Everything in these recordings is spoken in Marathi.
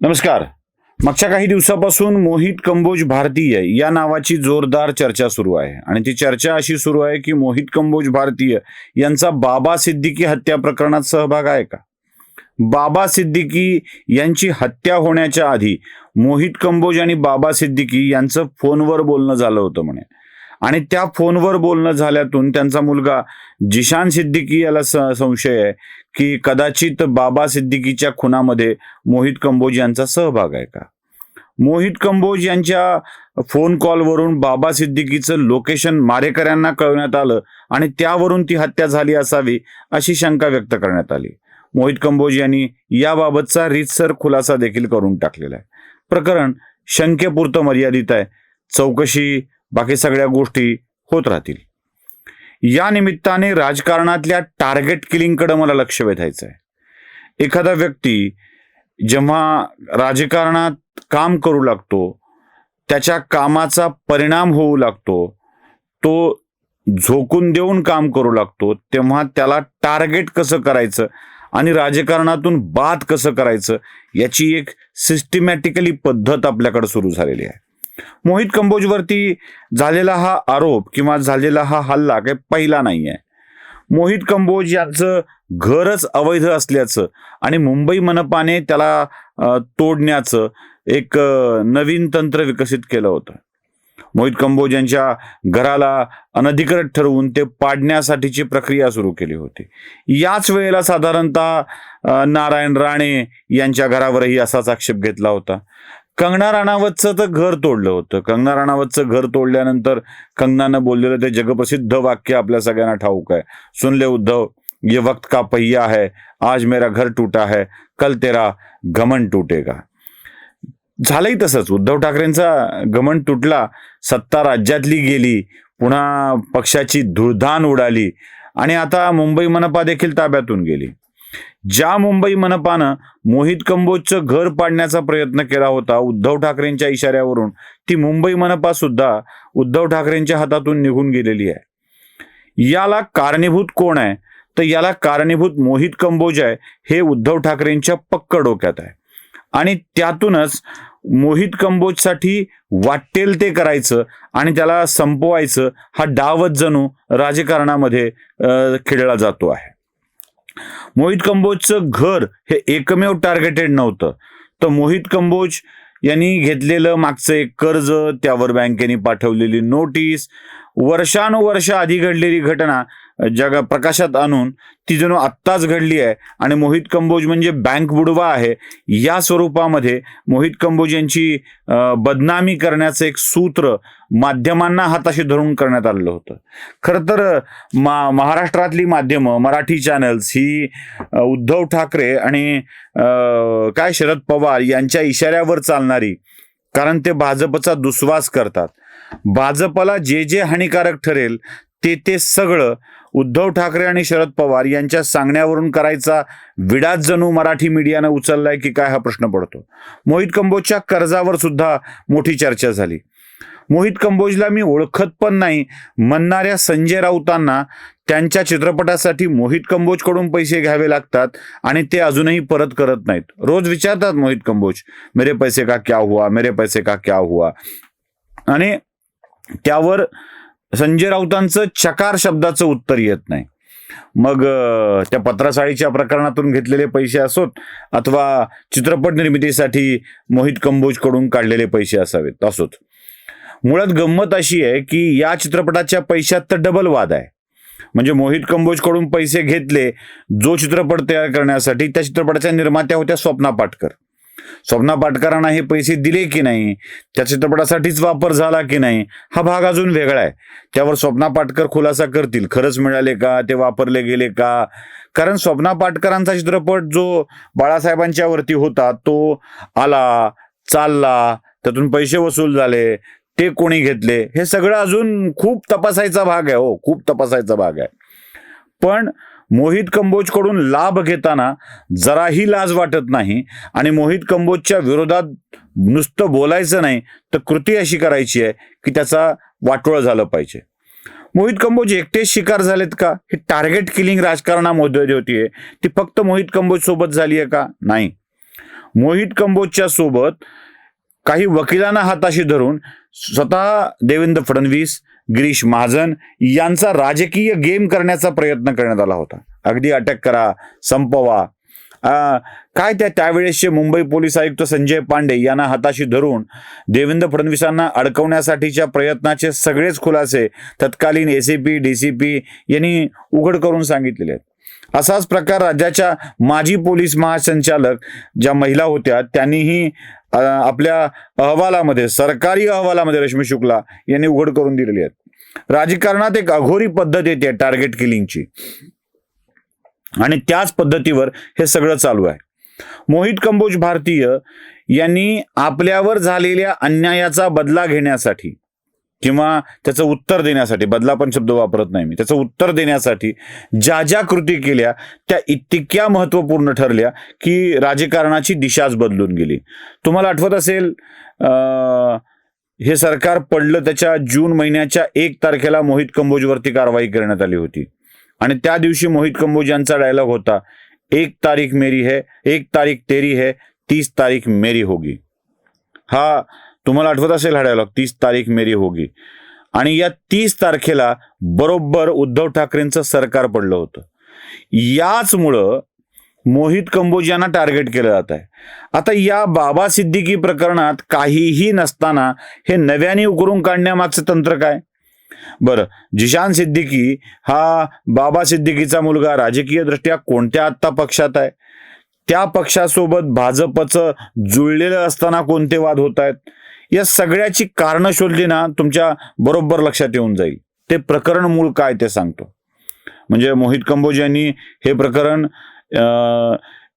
नमस्कार. मागच्या काही दिवसापासून मोहित कंबोज भारतीय या नावाची जोरदार चर्चा सुरू आहे आणि ती चर्चा अशी सुरू आहे की मोहित कंबोज भारतीय यांचा बाबा सिद्दीकी हत्या प्रकरणात सहभाग आहे का? बाबा सिद्दीकी यांची हत्या होण्याच्या आधी मोहित कंबोज आणि बाबा सिद्दीकी यांचं फोनवर बोलणं झालं होतं म्हणे. आणि त्या फोनवर बोलणं झाल्यातून त्यांचा मुलगा जिशान सिद्दीकी याला संशय आहे की कदाचित बाबा सिद्दीकीच्या खुनामध्ये मोहित कंबोज यांचा सहभाग आहे का? मोहित कंबोज यांच्या फोन कॉलवरून बाबा सिद्दीकीचं लोकेशन मारेकऱ्यांना कळवण्यात आलं आणि त्यावरून ती हत्या झाली असावी अशी शंका व्यक्त करण्यात आली. मोहित कंबोज यांनी याबाबतचा रीतसर खुलासा देखील करून टाकलेला आहे. प्रकरण शंकेपुरतं मर्यादित आहे. चौकशी बाकी सगळ्या गोष्टी होत राहतील. या निमित्ताने राजकारणातल्या टार्गेट किलिंगकडे मला लक्ष वेधायचं आहे एखादा व्यक्ती जेव्हा राजकारणात काम करू लागतो त्याच्या कामाचा परिणाम होऊ लागतो तो झोकून देऊन काम करू लागतो तेव्हा त्याला टार्गेट कसं करायचं आणि राजकारणातून बाद कसं करायचं याची एक सिस्टमॅटिकली पद्धत आपल्याकडे सुरू झालेली आहे. मोहित कंबोजवरती झालेला हा आरोप किंवा झालेला हा हल्ला काही पहिला नाही आहे मोहित कंबोज यांचं घरच अवैध असल्याचं आणि मुंबई मनपाने त्याला तोडण्याचं एक नवीन तंत्र विकसित केलं होतं. मोहित कंबोज यांच्या घराला अनधिकृत ठरवून ते पाडण्यासाठीची प्रक्रिया सुरू केली होती. याच वेळेला साधारणतः नारायण राणे यांच्या घरावरही असाच आक्षेप घेतला होता. कंगना राणावतचं तर घर तोडलं होतं. कंगना राणावतचं घर तोडल्यानंतर कंगनानं बोललेलं ते जगप्रसिद्ध वाक्य आपल्या सगळ्यांना ठाऊक आहे. सुनले उद्धव ये वक्त का पहिया है आज मेरा घर टूटा है कल तेरा घमंड टूटेगा. झालंही तसंच. उद्धव ठाकरेंचा घमंड तुटला सत्ता राज्यातली गेली पुन्हा पक्षाची धुळधान उडाली आणि आता मुंबई मनपा देखील ताब्यातून गेली. ज्या मुंबई मनपानं मोहित कंबोजचं घर पाडण्याचा प्रयत्न केला होता उद्धव ठाकरेंच्या इशाऱ्यावरून ती मुंबई मनपा सुद्धा उद्धव ठाकरेंच्या हातातून निघून गेलेली आहे. याला कारणीभूत कोण आहे? तर याला कारणीभूत मोहित कंबोज आहे हे उद्धव ठाकरेंच्या पक्क डोक्यात आहे. आणि त्यातूनच मोहित कंबोजसाठी वाटेल ते करायचं आणि त्याला संपवायचं हा डावच जणू राजकारणामध्ये खेळला जातो आहे. मोहित कंबोजचं घर हे एकमेव टार्गेटेड नव्हतं. तर मोहित कंबोज यांनी घेतलेलं मागचं एक कर्ज त्यावर बँकेने पाठवलेली नोटीस वर्षानुवर्ष आधी घडलेली घटना जगा प्रकाशात आणून ती जणू आत्ताच घडली आहे. आणि मोहित कंबोज म्हणजे बँक बुडवा आहे. या स्वरूपामध्ये मोहित कंबोज यांची बदनामी करण्याचं एक सूत्र माध्यमांना हाताशी धरून करण्यात आलेलं होतं. खरं तर मा महाराष्ट्रातली माध्यमं मराठी चॅनल्स ही उद्धव ठाकरे आणि काय शरद पवार यांच्या इशाऱ्यावर चालणारी कारण ते भाजपचा दुस्वास करतात. भाजपला जे जे हानिकारक ठरेल ते ते सगळं उद्धव ठाकरे आणि शरद पवार यांच्या सांगण्यावरून करायचा विडाच जणू मराठी मीडियानं उचललाय की काय हा प्रश्न पडतो. मोहित कंबोजच्या कर्जावर सुद्धा मोठी चर्चा झाली. मोहित कंबोजला मी ओळखत पण नाही. म्हणणाऱ्या संजय राऊतांना त्यांच्या चित्रपटासाठी मोहित कंबोजकडून पैसे घ्यावे लागतात आणि ते अजूनही परत करत नाहीत. रोज विचारतात मोहित कंबोज मेरे पैसे का क्या हुआ? मेरे पैसे का क्या हुआ? आणि त्यावर संजय राऊतांचं चकार शब्दाचं उत्तर येत नाही. मग त्या पत्रासाळीच्या प्रकरणातून घेतलेले पैसे असोत अथवा चित्रपट निर्मितीसाठी मोहित कंबोजकडून काढलेले पैसे असावेत असोत. मुळात गंमत अशी आहे की या चित्रपटाच्या पैशात तर डबल वाद आहे. म्हणजे मोहित कंबोजकडून पैसे घेतले जो चित्रपट तयार करण्यासाठी त्या चित्रपटाच्या निर्मात्या होत्या स्वप्ना पाटकर. स्वप्ना पाटकरांना हे पैसे दिले की नाही? त्या चित्रपटासाठीच वापर झाला की नाही? हा भाग अजून वेगळा आहे. त्यावर स्वप्ना पाटकर खुलासा करतील. खरंच मिळाले का? ते वापरले गेले का? कारण स्वप्ना पाटकरांचा चित्रपट जो बाळासाहेबांच्या वरती होता तो आला चालला त्यातून पैसे वसूल झाले ते कोणी घेतले? हे सगळं अजून खूप तपासायचा भाग आहे हो खूप तपासायचा भाग आहे. पण मोहित कंबोजकडून लाभ घेताना जराही लाज वाटत नाही आणि मोहित कंबोजच्या विरोधात नुसतं बोलायचं नाही तर कृती अशी करायची आहे की त्याचा वाटोळ झालं पाहिजे. मोहित कंबोज एकटेच शिकार झालेत का? हे टार्गेट किलिंग राजकारणामध्ये होतीये ती फक्त मोहित कंबोज सोबत झाली आहे का? नाही. मोहित कंबोजच्या सोबत काही वकिलांना हाताशी धरून स्वतः देवेंद्र फडणवीस गिरीश महाजन यांचा राजकीय गेम करण्याचा प्रयत्न करण्यात आला होता. अगदी अटक करा संपवा. काय त्या त्यावेळेसचे मुंबई पोलीस आयुक्त संजय पांडे यांना हाताशी धरून देवेंद्र फडणवीसांना अडकवण्यासाठीच्या प्रयत्नाचे सगळेच खुलासे तत्कालीन एसीपी डीसीपी यांनी उघड करून सांगितलेले आहेत. असाच प्रकार राज्याच्या माजी पोलीस महासंचालक ज्या महिला होत्या त्यांनीही आपल्या अहवालामध्ये सरकारी अहवालामध्ये रश्मी शुक्ला यांनी उघड करून दिलेली आहेत. राजकारणात एक अघोरी पद्धत येते टार्गेट किलिंगची आणि त्याच पद्धतीवर हे सगळं चालू आहे. मोहित कंबोज भारतीय यांनी आपल्यावर झालेल्या अन्यायाचा बदला घेण्यासाठी किंवा त्याचं उत्तर देण्यासाठी बदला पण शब्द वापरत नाही मी त्याचं उत्तर देण्यासाठी ज्या ज्या कृती केल्या त्या इतक्या महत्त्वपूर्ण ठरल्या की राजकारणाची दिशाच बदलून गेली. तुम्हाला आठवत असेल अं, हे सरकार पडलं त्याच्या जून महिन्याच्या एक तारखेला मोहित कंबोजवरती कारवाई करण्यात आली होती. आणि त्या दिवशी मोहित कंबोज यांचा डायलॉग होता एक तारीख मेरी है एक तारीख तेरी है तीस तारीख मेरी होगी. हा तुम्हाला आठवत असेल हा डायलॉग तीस तारीख मेरी होगी. आणि या तीस तारखेला बरोबर उद्धव ठाकरेंचं सरकार पडलं होतं. याचमुळं मोहित कंबोज यांना टार्गेट केलं जात आहे. आता या बाबा सिद्दीकी प्रकरणात काहीही नसताना हे नव्याने उकरून काढण्यामागचं तंत्र काय? बरं जिशान सिद्दीकी हा बाबा सिद्दीकीचा मुलगा राजकीय दृष्ट्या कोणत्या आत्ता पक्षात आहे? त्या पक्षासोबत भाजपचं जुळलेलं असताना कोणते वाद होत आहेत? या सगळ्याची कारणं शोधली ना तुमच्या बरोबर लक्षात येऊन जाईल. ते प्रकरण मूळ काय ते सांगतो. म्हणजे मोहित कंबोज यांनी हे प्रकरण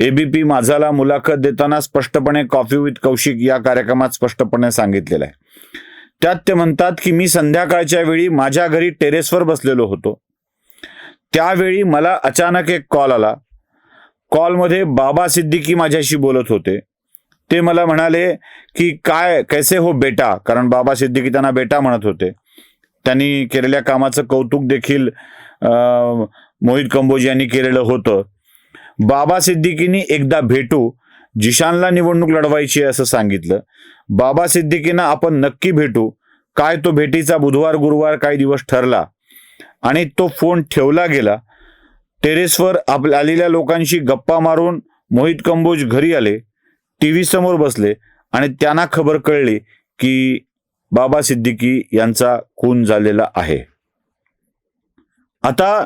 एबीपी माझाला मुलाखत देताना स्पष्टपणे कॉफी विथ कौशिक या कार्यक्रमात स्पष्टपणे सांगितलेलं आहे. त्यात ते म्हणतात की मी संध्याकाळच्या वेळी माझ्या घरी टेरेसवर बसलेलो होतो. त्यावेळी मला अचानक एक कॉल आला. कॉलमध्ये बाबा सिद्दीकी माझ्याशी बोलत होते. ते मला म्हणाले की काय कैसे हो बेटा? कारण बाबा सिद्दीकी त्यांना बेटा म्हणत होते. त्यांनी केलेल्या कामाचं कौतुक देखील मोहित कंबोज यांनी केलेलं होतं. बाबा सिद्दीकींनी एकदा भेटू जिशानला निवडणूक लढवायची आहे असं सांगितलं. बाबा सिद्दीकींना आपण नक्की भेटू. काय तो भेटीचा बुधवार गुरुवार काही दिवस ठरला. आणि तो फोन ठेवला गेला. टेरेसवर आप आलेल्या लोकांशी गप्पा मारून मोहित कंबोज घरी आले. टी व्ही समोर बसले आणि त्यांना खबर कळली की बाबा सिद्दीकी यांचा खून झालेला आहे. आता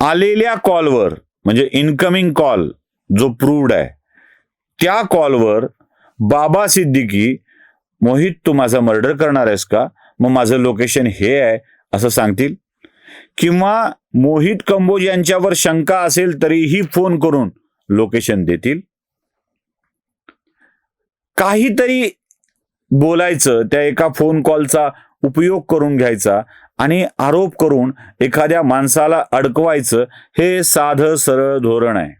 आलेल्या कॉलवर म्हणजे इनकमिंग कॉल जो प्रूव्ड आहे त्या कॉलवर बाबा सिद्दीकी मोहित तू माझा मर्डर करणार आहेस का? मग माझं लोकेशन हे आहे असं सांगतील? किंवा मोहित कंबोज यांच्यावर शंका असेल तरीही फोन करून लोकेशन देतील? काहीतरी बोलायचं त्या एका फोन कॉलचा उपयोग करून घ्यायचा आणि आरोप करून एखाद्या माणसाला अडकवायचं हे साधं सरळ धोरण आहे.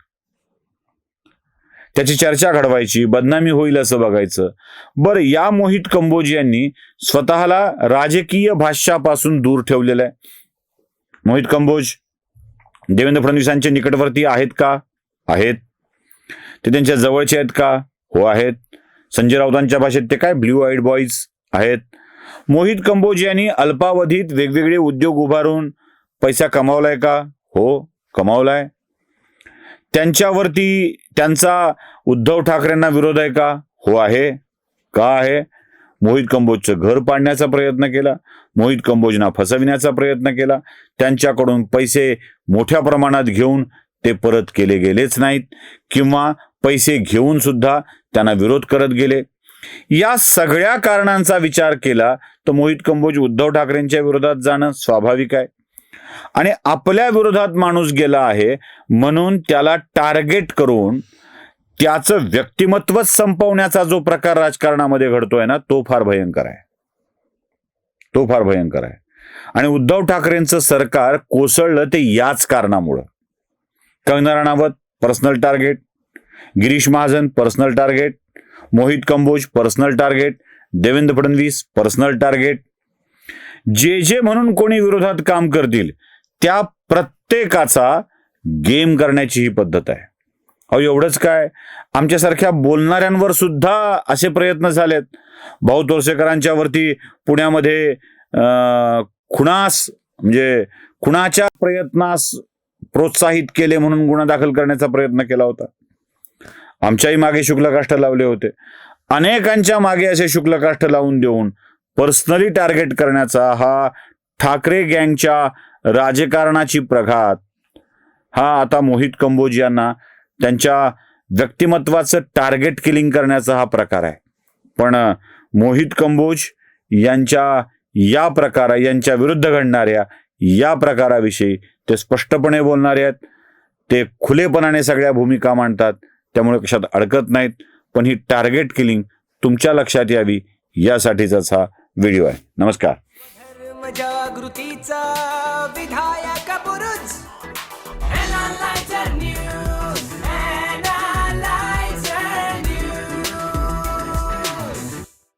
त्याची चर्चा घडवायची बदनामी होईल असं बघायचं. बरं या मोहित कंबोज यांनी स्वतःला राजकीय भाष्यापासून दूर ठेवलेलं आहे. मोहित कंबोज देवेंद्र फडणवीसांचे निकटवर्ती आहेत का? आहेत. ते त्यांच्या जवळचे आहेत का? हो आहेत. संजय राऊतांच्या भाषेत ते काय? ब्ल्यू आईड बॉईज आहेत. मोहित कंबोज यांनी अल्पावधीत वेगवेगळे उद्योग उभारून पैसा कमावलाय का? हो कमावलाय. त्यांच्यावरती त्यांचा उद्धव ठाकरेंना विरोध आहे का? हो आहे. का आहे? मोहित कंबोजचं घर पाडण्याचा प्रयत्न केला. मोहित कंबोजना फसविण्याचा प्रयत्न केला. त्यांच्याकडून पैसे मोठ्या प्रमाणात घेऊन ते परत केले गेलेच नाहीत. किंवा पैसे घेऊन सुद्धा त्यांना विरोध करत गेले. या सगळ्या कारणांचा विचार केला तर मोहित कंबोज उद्धव ठाकरेंच्या विरोधात जाणं स्वाभाविक आहे. आणि आपल्या विरोधात माणूस गेला आहे म्हणून त्याला टार्गेट करून त्याचं व्यक्तिमत्वच संपवण्याचा जो प्रकार राजकारणामध्ये घडतोय ना तो फार भयंकर आहे. तो फार भयंकर आहे. आणि उद्धव ठाकरेंचं सरकार कोसळलं ते याच कारणामुळं. Kangana Ranaut personal target Girish Mahajan personal target. Mohit Kamboj personal target. Devendra Fadnavis personal target. जे जे म्हणून कोणी विरोधात काम करतील त्या प्रत्येकाचा गेम करण्याची ही पद्धत आहे. अहो एवढंच काय? आमच्यासारख्या बोलणाऱ्यांवर सुद्धा असे प्रयत्न झालेत. भाऊ तोरसेकरांच्या वरती पुण्यामध्ये खुणास म्हणजे खुणाच्या प्रयत्नास प्रोत्साहित केले म्हणून गुन्हा दाखल करण्याचा प्रयत्न केला होता. आमच्याही मागे शुक्लकाष्ठ लावले होते. अनेकांच्या मागे असे शुक्लकाष्ठ लावून देऊन पर्सनली टार्गेट करण्याचा हा ठाकरे गँगच्या राजकारणाची प्रघात हा आता मोहित कंबोज यांना त्यांच्या व्यक्तिमत्वाचं टार्गेट किलिंग करण्याचा हा प्रकार आहे. पण मोहित कंबोज यांच्या या प्रकारा यांच्या विरुद्ध घडणाऱ्या या प्रकाराविषयी ते स्पष्टपणे बोलणारे आहेत. ते खुलेपणाने सगळ्या भूमिका मांडतात. त्यामुळे कशात अडकत नाहीत. पण ही टार्गेट किलिंग तुमच्या लक्षात यावी यासाठीचाच हा व्हिडिओ आहे. नमस्कार. जागृतीचा विधान